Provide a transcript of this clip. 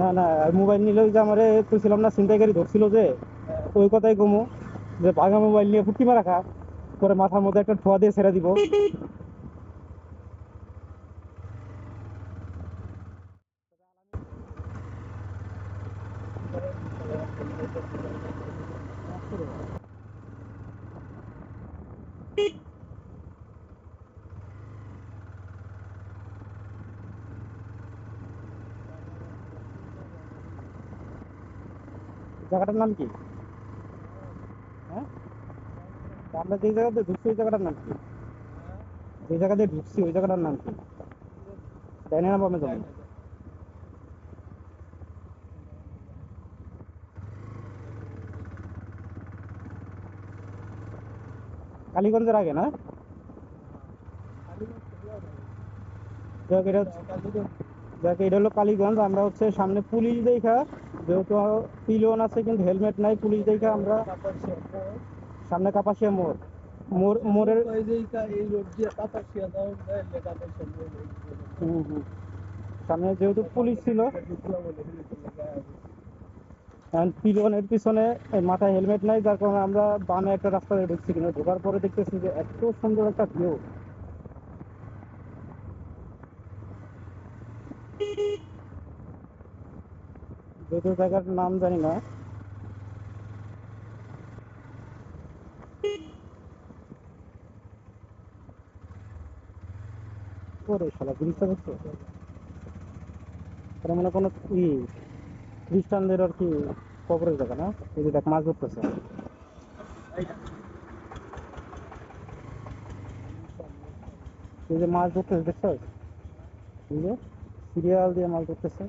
না না মোবাইল নিলে যে আমারে কইছিলাম না ছিনতাইকারী ধরছিল যে, ওই কথাই কমু, যে ভাঙা মোবাইল নিয়ে ফুটি মারা খা করে মাথার মধ্যে একটা ঠোয়া দিয়ে ছেড়ে দিব। জায়গাটার নাম কি? হ্যাঁ? আমরা যে জায়গাতে ঢুকছি, ওই জায়গাটার নাম কি? যে জায়গাতে ঢুকছি, ওই জায়গাটার নাম কি? জানি না, বামে যাব? কালীগঞ্জের আগে না? যাক এটা যাক এটা হলো কালীগঞ্জ। আমরা হচ্ছে সামনে পুলিশ দেখা যেহেতু পিলন আছে কিন্তু হেলমেট নাই পুলিশ দেখা আমরা সামনে কাপাসিয়া মোড়। মোড় মোড়ের সামনে যেহেতু পুলিশ ছিল পিলনের পিছনে মাথায় হেলমেট নাই, যার কারণে আমরা বামে একটা রাস্তা দিয়ে ঢুকছি, কিন্তু ঢোকার পরে দেখতেছি যে এত সুন্দর একটা ভিউ যেহেতু জায়গার নাম জানি না। ওরে শালা এটা মনে হয় কোনো ই। খ্রিস্টানদের আর কি কবরের জায়গা না? এই যে দেখ, মাছ ধরতেছে। এই যে মাছ ধরতেছে, দেখছ? এই সিরিয়াল দিয়ে মাছ ধরতেছে।